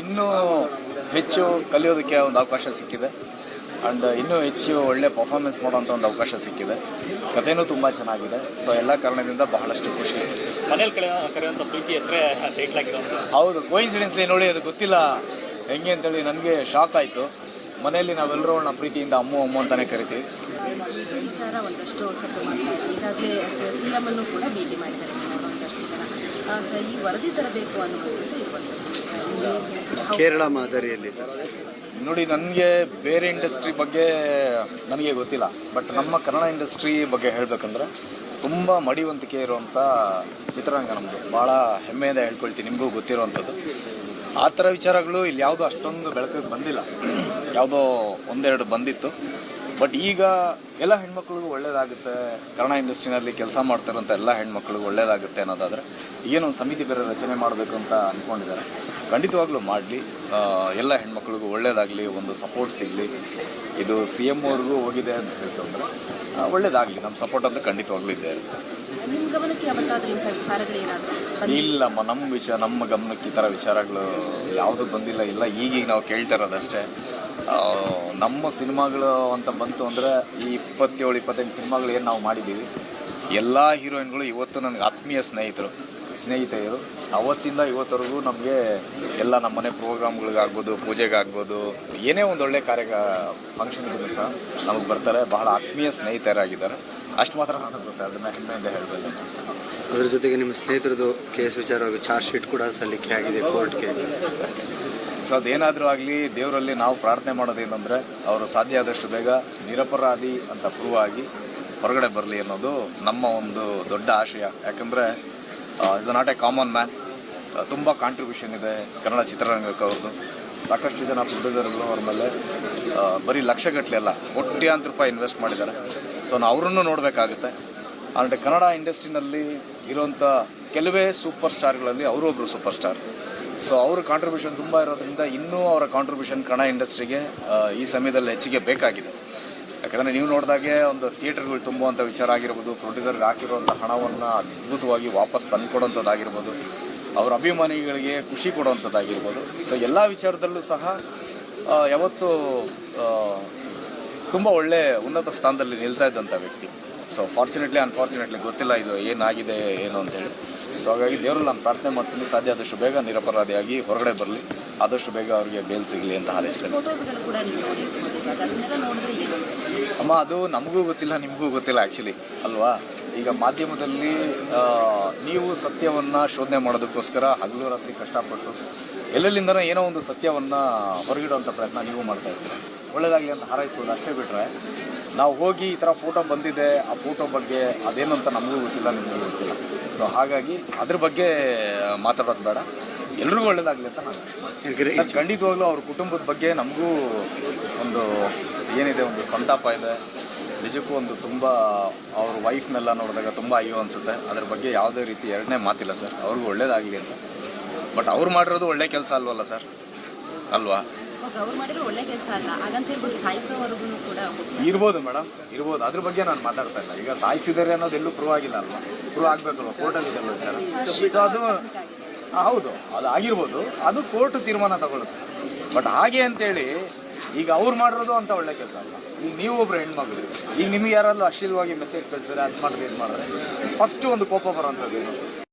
ಇನ್ನೂ ಹೆಚ್ಚು ಕಲಿಯೋದಕ್ಕೆ ಒಂದು ಅವಕಾಶ ಸಿಕ್ಕಿದೆ. ಆ್ಯಂಡ್ ಇನ್ನೂ ಹೆಚ್ಚು ಒಳ್ಳೆ ಪರ್ಫಾರ್ಮೆನ್ಸ್ ಮಾಡೋಂಥ ಒಂದು ಅವಕಾಶ ಸಿಕ್ಕಿದೆ. ಕಥೆನೂ ತುಂಬ ಚೆನ್ನಾಗಿದೆ. ಸೊ ಎಲ್ಲ ಕಾರಣದಿಂದ ಬಹಳಷ್ಟು ಖುಷಿ. ಮನೇಲಿ ಕರೆ ಕರೆಯುವಂಥ ಪ್ರೀತಿ ಹೆಸರೇ ಟೈಟ್ಲ್ ಆಗಿರೋದು ಹೌದು ಕೋಯಿನ್ಸಿಡೆನ್ಸ್ ನೋಡಿ ಅದು ಗೊತ್ತಿಲ್ಲ. ಹೆಂಗೆ ಅಂತೇಳಿ ನನಗೆ ಶಾಕ್ ಆಯಿತು. ಮನೆಯಲ್ಲಿ ನಾವೆಲ್ಲರೂ ನಮ್ಮ ಪ್ರೀತಿಯಿಂದ ಅಮ್ಮು ಅಮ್ಮು ಅಂತಾನೆ ಕರಿತೀವಿ. ವಿಚಾರ ಒಂದಷ್ಟು ಈಗಾಗಲೇ ಸಿ ಎಂ ಅನ್ನು ಕೂಡ ಭೇಟಿ ಮಾಡಿದ್ದಾರೆ. ಒಂದಷ್ಟು ಜನ. ಈ ವರದಿ ತರಬೇಕು ಅನ್ನುವಂಥದ್ದು ಇರುವಂಥದ್ದು. ಕೇರಳ ಮಾದರಿಯಲ್ಲಿ ಸರ್? ನೋಡಿ, ನನಗೆ ಬೇರೆ ಇಂಡಸ್ಟ್ರಿ ಬಗ್ಗೆ ನನಗೆ ಗೊತ್ತಿಲ್ಲ. ಬಟ್ ನಮ್ಮ ಕನ್ನಡ ಇಂಡಸ್ಟ್ರಿ ಬಗ್ಗೆ ಹೇಳಬೇಕಂದ್ರೆ ತುಂಬ ಮಡಿವಂತಿಕೆ ಇರುವಂಥ ಚಿತ್ರರಂಗ ನಮ್ಮದು ಭಾಳ ಹೆಮ್ಮೆಯಿಂದ ಹೇಳ್ಕೊಳ್ತೀನಿ, ನಿಮಗೂ ಗೊತ್ತಿರುವಂಥದ್ದು. ಆ ಥರ ವಿಚಾರಗಳು ಇಲ್ಲಿ ಯಾವುದೋ ಅಷ್ಟೊಂದು ಬೆಳಕಿಗೆ ಬಂದಿಲ್ಲ. ಯಾವುದೋ ಒಂದೆರಡು ಬಂದಿತ್ತು. ಬಟ್ ಈಗ ಎಲ್ಲ ಹೆಣ್ಮಕ್ಳಿಗೂ ಒಳ್ಳೇದಾಗುತ್ತೆ. ಕನ್ನಡ ಇಂಡಸ್ಟ್ರಿನಲ್ಲಿ ಕೆಲಸ ಮಾಡ್ತಿರೋಂಥ ಎಲ್ಲ ಹೆಣ್ಮಕ್ಳಿಗೂ ಒಳ್ಳೇದಾಗುತ್ತೆ ಅನ್ನೋದಾದರೆ ಏನೊಂದು ಸಮಿತಿ ಬೇರೆ ರಚನೆ ಮಾಡಬೇಕು ಅಂತ ಅಂದ್ಕೊಂಡಿದ್ದಾರೆ ಖಂಡಿತವಾಗ್ಲೂ ಮಾಡಲಿ. ಎಲ್ಲ ಹೆಣ್ಮಕ್ಳಿಗೂ ಒಳ್ಳೇದಾಗಲಿ ಒಂದು ಸಪೋರ್ಟ್ ಸಿಗಲಿ. ಇದು ಸಿ ಎಂ ಅವ್ರಿಗೂ ಹೋಗಿದೆ ಅಂತ ಹೇಳ್ಕೊಂಡ್ರೆ ಒಳ್ಳೇದಾಗಲಿ. ನಮ್ಮ ಸಪೋರ್ಟ್ ಅಂತ ಖಂಡಿತವಾಗ್ಲೂ ಇದೆ ಇರುತ್ತೆ. ಇಲ್ಲಮ್ಮ ನಮ್ಮ ವಿಚಾರ ನಮ್ಮ ಗಮನಕ್ಕೆ ಈ ಥರ ವಿಚಾರಗಳು ಯಾವುದು ಬಂದಿಲ್ಲ. ಇಲ್ಲ ಈಗೀಗ ನಾವು ಕೇಳ್ತಾ ಇರೋದಷ್ಟೇ. ನಮ್ಮ ಸಿನಿಮಾಗಳು ಅಂತ ಬಂತು ಅಂದರೆ ಈ ಇಪ್ಪತ್ತೇಳು, ಇಪ್ಪತ್ತೆಂಟು ಸಿನಿಮಾಗಳು ಏನು ನಾವು ಮಾಡಿದ್ದೀವಿ, ಎಲ್ಲ ಹೀರೋಯಿನ್ಗಳು ಇವತ್ತು ನನಗೆ ಆತ್ಮೀಯ ಸ್ನೇಹಿತರು, ಸ್ನೇಹಿತೆಯರು. ಅವತ್ತಿಂದ ಇವತ್ತವರೆಗೂ ನಮಗೆ ಎಲ್ಲ ನಮ್ಮ ಮನೆ ಪ್ರೋಗ್ರಾಮ್ಗಳಿಗಾಗ್ಬೋದು, ಪೂಜೆಗಾಗ್ಬೋದು, ಏನೇ ಒಂದು ಒಳ್ಳೆ ಕಾರ್ಯ ಫಂಕ್ಷನ್ಗಳು ಸಹ ನಮಗೆ ಬರ್ತಾರೆ. ಬಹಳ ಆತ್ಮೀಯ ಸ್ನೇಹಿತರಾಗಿದ್ದಾರೆ. ಅಷ್ಟು ಮಾತ್ರ ನನಗೆ ಗೊತ್ತೆ ಅದನ್ನ ಹೆಮ್ಮೆಯಿಂದ ಹೇಳ್ಬೋದು. ಅದ್ರ ಜೊತೆಗೆ ನಿಮ್ಮ ಸ್ನೇಹಿತರದು ಕೇಸ್ ವಿಚಾರವಾಗಿ ಚಾರ್ಜ್ ಶೀಟ್ ಕೂಡ ಸಲ್ಲಿಕೆ ಆಗಿದೆ ಕೋರ್ಟ್ಗೆ ಸೊ ಅದೇನಾದರೂ ಆಗಲಿ ದೇವರಲ್ಲಿ ನಾವು ಪ್ರಾರ್ಥನೆ ಮಾಡೋದೇನೆಂದರೆ ಅವರು ಸಾಧ್ಯ ಆದಷ್ಟು ಬೇಗ ನಿರಪರಾಧಿ ಅಂತ ಪ್ರೂವ್ ಆಗಿ ಹೊರಗಡೆ ಬರಲಿ ಅನ್ನೋದು ನಮ್ಮ ಒಂದು ದೊಡ್ಡ ಆಶಯ. ಯಾಕಂದರೆ is not a common man ತುಂಬ ಕಾಂಟ್ರಿಬ್ಯೂಷನ್ ಇದೆ ಕನ್ನಡ ಚಿತ್ರರಂಗಕ್ಕೆ ಅವ್ರದ್ದು. ಸಾಕಷ್ಟು ಜನ ಪ್ರೊಡ್ಯೂಸರ್ಗಳು ಅವ್ರ ಮೇಲೆ ಬರೀ ಲಕ್ಷಗಟ್ಟಲೆ ಅಲ್ಲ ಕೋಟ್ಯಾಂತರ ರೂಪಾಯಿ ಇನ್ವೆಸ್ಟ್ ಮಾಡಿದ್ದಾರೆ. ಸೊ ನಾವು ಅವರನ್ನು ನೋಡಬೇಕಾಗುತ್ತೆ. ಆ್ಯಂಡ್ ಕನ್ನಡ ಇಂಡಸ್ಟ್ರಿನಲ್ಲಿ ಇರೋಂಥ ಕೆಲವೇ ಸೂಪರ್ ಸ್ಟಾರ್ಗಳಲ್ಲಿ ಅವರೊಬ್ಬರು ಸೂಪರ್ ಸ್ಟಾರ್ ಸೊ ಅವ್ರ ಕಾಂಟ್ರಿಬ್ಯೂಷನ್ ತುಂಬ ಇರೋದ್ರಿಂದ ಇನ್ನೂ ಅವರ ಕಾಂಟ್ರಿಬ್ಯೂಷನ್ ಕನ್ನಡ ಇಂಡಸ್ಟ್ರಿಗೆ ಈ ಸಮಯದಲ್ಲಿ ಹೆಚ್ಚಿಗೆ ಬೇಕಾಗಿದೆ. ಯಾಕಂದರೆ ನೀವು ನೋಡಿದಾಗೆ ಒಂದು ಥಿಯೇಟರ್ಗಳು ತುಂಬುವಂಥ ವಿಚಾರ ಆಗಿರ್ಬೋದು ಪ್ರೊಡ್ಯೂಸರ್ಗೆ ಹಾಕಿರುವಂಥ ಹಣವನ್ನು ಅದ್ಭುತವಾಗಿ ವಾಪಸ್ ತಂದುಕೊಡೋಂಥದ್ದಾಗಿರ್ಬೋದು, ಅವರ ಅಭಿಮಾನಿಗಳಿಗೆ ಖುಷಿ ಕೊಡುವಂಥದ್ದಾಗಿರ್ಬೋದು ಸೊ ಎಲ್ಲ ವಿಚಾರದಲ್ಲೂ ಸಹ ಯಾವತ್ತು ತುಂಬ ಒಳ್ಳೆ ಉನ್ನತ ಸ್ಥಾನದಲ್ಲಿ ನಿಲ್ತಾ ಇದ್ದಂಥ ವ್ಯಕ್ತಿ. ಸೊ ಫಾರ್ಚುನೇಟ್ಲಿ ಅನ್ಫಾರ್ಚುನೇಟ್ಲಿ ಗೊತ್ತಿಲ್ಲ ಇದು ಏನಾಗಿದೆ, ಏನು ಅಂತೇಳಿ ಸೊ ಹಾಗಾಗಿ ದೇವರಲ್ಲಿ ನಾನು ಪ್ರಾರ್ಥನೆ ಮಾಡ್ತೀನಿ. ಸಾಧ್ಯ ಆದಷ್ಟು ಬೇಗ ನಿರಪರಾಧಿಯಾಗಿ ಹೊರಗಡೆ ಬರಲಿ. ಆದಷ್ಟು ಬೇಗ ಅವರಿಗೆ ಬೇಲ್ ಸಿಗಲಿ ಅಂತ ಹಾರೈಸ್ತೇನೆ. ಅಮ್ಮ ಅದು ನಮಗೂ ಗೊತ್ತಿಲ್ಲ, ನಿಮಗೂ ಗೊತ್ತಿಲ್ಲ ಆ್ಯಕ್ಚುಲಿ ಅಲ್ವಾ? ಈಗ ಮಾಧ್ಯಮದಲ್ಲಿ ನೀವು ಸತ್ಯವನ್ನು ಶೋಧನೆ ಮಾಡೋದಕ್ಕೋಸ್ಕರ ಹಗಲು ರಾತ್ರಿ ಕಷ್ಟಪಟ್ಟು ಎಲ್ಲೆಲ್ಲಿಂದನೋ ಏನೋ ಒಂದು ಸತ್ಯವನ್ನು ಹೊರಗಿಡುವಂಥ ಪ್ರಯತ್ನ ನೀವು ಮಾಡ್ತಾ ಇದ್ದೀರಿ ಒಳ್ಳೇದಾಗಲಿ ಅಂತ ಹಾರೈಸ್ಬೋದು, ಅಷ್ಟೇ ಬಿಟ್ಟರೆ ನಾವು ಹೋಗಿ ಈ ಥರ ಫೋಟೋ ಬಂದಿದೆ, ಆ ಫೋಟೋ ಬಗ್ಗೆ ಅದೇನು ಅಂತ ನಮಗೂ ಗೊತ್ತಿಲ್ಲ, ನಿಮಗೂ ಗೊತ್ತಿಲ್ಲ. ಸೊ ಹಾಗಾಗಿ ಅದ್ರ ಬಗ್ಗೆ ಮಾತಾಡೋದು ಬೇಡ. ಎಲ್ರಿಗೂ ಒಳ್ಳೇದಾಗಲಿ ಅಂತ ನಾನು ಖಂಡಿತವಾಗ್ಲೂ ಅವ್ರ ಕುಟುಂಬದ ಬಗ್ಗೆ ನಮಗೂ ಒಂದು ಏನಿದೆ ಒಂದು ಸಂತಾಪ ಇದೆ. ನಿಜಕ್ಕೂ ಒಂದು ತುಂಬ ಅವ್ರ ವೈಫ್ನೆಲ್ಲ ನೋಡಿದಾಗ ತುಂಬ ಅಯ್ಯೋ ಅನಿಸುತ್ತೆ. ಅದ್ರ ಬಗ್ಗೆ ಯಾವುದೇ ರೀತಿ ಎರಡನೇ ಮಾತಿಲ್ಲ ಸರ್. ಅವ್ರಿಗೂ ಒಳ್ಳೇದಾಗಲಿ ಅಂತ. ಬಟ್ ಅವ್ರು ಮಾಡಿರೋದು ಒಳ್ಳೆ ಕೆಲಸ ಅಲ್ವಲ್ಲ ಸರ್? ಅಲ್ವಾ? ಇವಾಗ ಅವ್ರು ಮಾಡಿರೋ ಒಳ್ಳೆ ಕೆಲಸ ಅಲ್ಲ. ಹಾಗಂತ ಹೇಳ್ಬಿಟ್ಟು ಸಾಯಿಸೋವರೆಗೂ ಕೂಡ ಹೋಗ್ತಾರೆ. ಇರ್ಬೋದು ಮೇಡಮ್ ಇರ್ಬೋದು. ಅದ್ರ ಬಗ್ಗೆ ನಾನು ಮಾತಾಡ್ತಾ ಇಲ್ಲ. ಈಗ ಸಾಯಿಸಿದರೆ ಅನ್ನೋದು ಎಲ್ಲೂ ಪ್ರೂವ್ ಆಗಿಲ್ಲ ಅಲ್ವಾ? ಪ್ರೂವ್ ಆಗಬೇಕಲ್ವ? ಕೋರ್ಟಲ್ಲಿ ಸೊ ಅದು ಹೌದು. ಅದು ಆಗಿರ್ಬೋದು. ಅದು ಕೋರ್ಟ್ ತೀರ್ಮಾನ ತಗೊಳುತ್ತೆ ಬಟ್ ಹಾಗೆ ಅಂತೇಳಿ ಈಗ ಅವ್ರು ಮಾಡಿರೋದು ಅಂತ ಒಳ್ಳೆ ಕೆಲಸ ಅಲ್ಲ. ಈಗ ನೀವು ಒಬ್ರು ಹೆಣ್ಮಗಳು. ಈಗ ನಿಮ್ಗೆ ಯಾರಾದ್ರೂ ಅಶ್ಲೀಲವಾಗಿ ಮೆಸೇಜ್ ಕಳಿಸಿದ್ರೆ ಅದು ಮಾಡಿದ್ರೆ ಇದು ಮಾಡಿದ್ರೆ ಫಸ್ಟ್ ಒಂದು ಕೋಪ ಬರೋಂಥದ್ದು